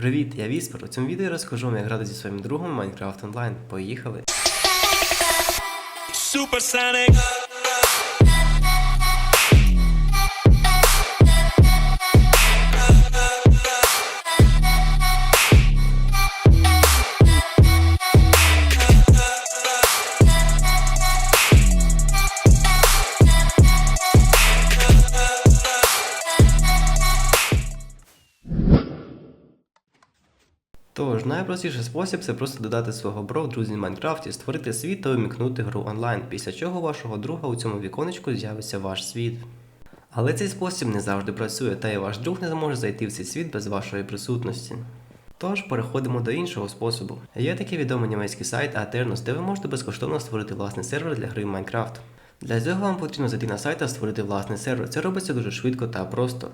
Привіт, я Віспер. У цьому відео я розкажу вам, як грати зі своїм другом в Minecraft Online. Поїхали! Supersonic. Тож, найпростіший спосіб це просто додати свого бро в друзі в Майнкрафті, створити світ та умікнути гру онлайн, після чого вашого друга у цьому віконечку з'явиться ваш світ. Але цей спосіб не завжди працює, та і ваш друг не зможе зайти в цей світ без вашої присутності. Тож переходимо до іншого способу. Є такий відомий німецький сайт Aternos, де ви можете безкоштовно створити власний сервер для гри Minecraft. Для цього вам потрібно зайти на сайт та створити власний сервер. Це робиться дуже швидко та просто.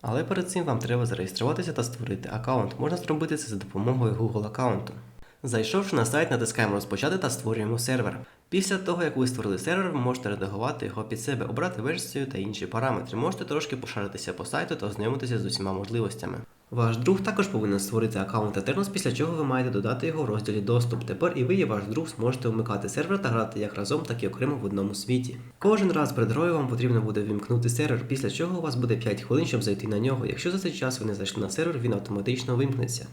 Але перед цим вам треба зареєструватися та створити аккаунт. Можна зробити це за допомогою Google аккаунту. Зайшовши на сайт, натискаємо розпочати та створюємо сервер. Після того, як ви створили сервер, ви можете редагувати його під себе, обрати версію та інші параметри. Можете трошки пошаритися по сайту та ознайомитися з усіма можливостями. Ваш друг також повинен створити аккаунт Eternals, після чого ви маєте додати його в розділі доступ. Тепер і ви і ваш друг зможете вмикати сервер та грати як разом, так і окремо в одному світі. Кожен раз перед грою вам потрібно буде вімкнути сервер, після чого у вас буде 5 хвилин, щоб зайти на нього. Якщо за цей час ви не зайшли на сервер, він автоматично вимкнеться.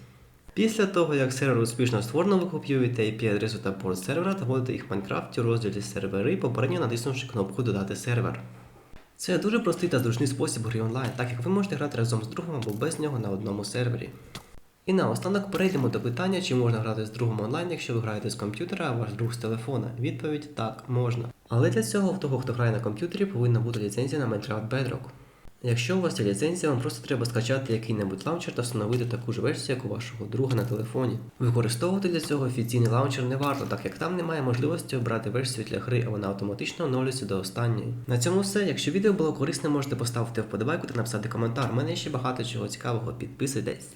Після того, як сервер успішно створено, ви копіюєте IP-адресу та порт сервера та вводите їх в Майнкрафті у розділі сервери, попередньо натиснувши кнопку Додати сервер. Це дуже простий та зручний спосіб гри онлайн, так як ви можете грати разом з другом або без нього на одному сервері. І наостанок перейдемо до питання, чи можна грати з другом онлайн, якщо ви граєте з комп'ютера, а ваш друг з телефона. Відповідь так, можна. Але для цього в того, хто грає на комп'ютері, повинна бути ліцензія на Minecraft Bedrock. Якщо у вас є ліцензія, вам просто треба скачати який-небудь лаунчер та встановити таку ж версію, як у вашого друга на телефоні. Використовувати для цього офіційний лаунчер не варто, так як там немає можливості обрати версію для гри, а вона автоматично оновлюється до останньої. На цьому все. Якщо відео було корисне, можете поставити вподобайку та написати коментар. У мене ще багато чого цікавого. Підписуйтесь.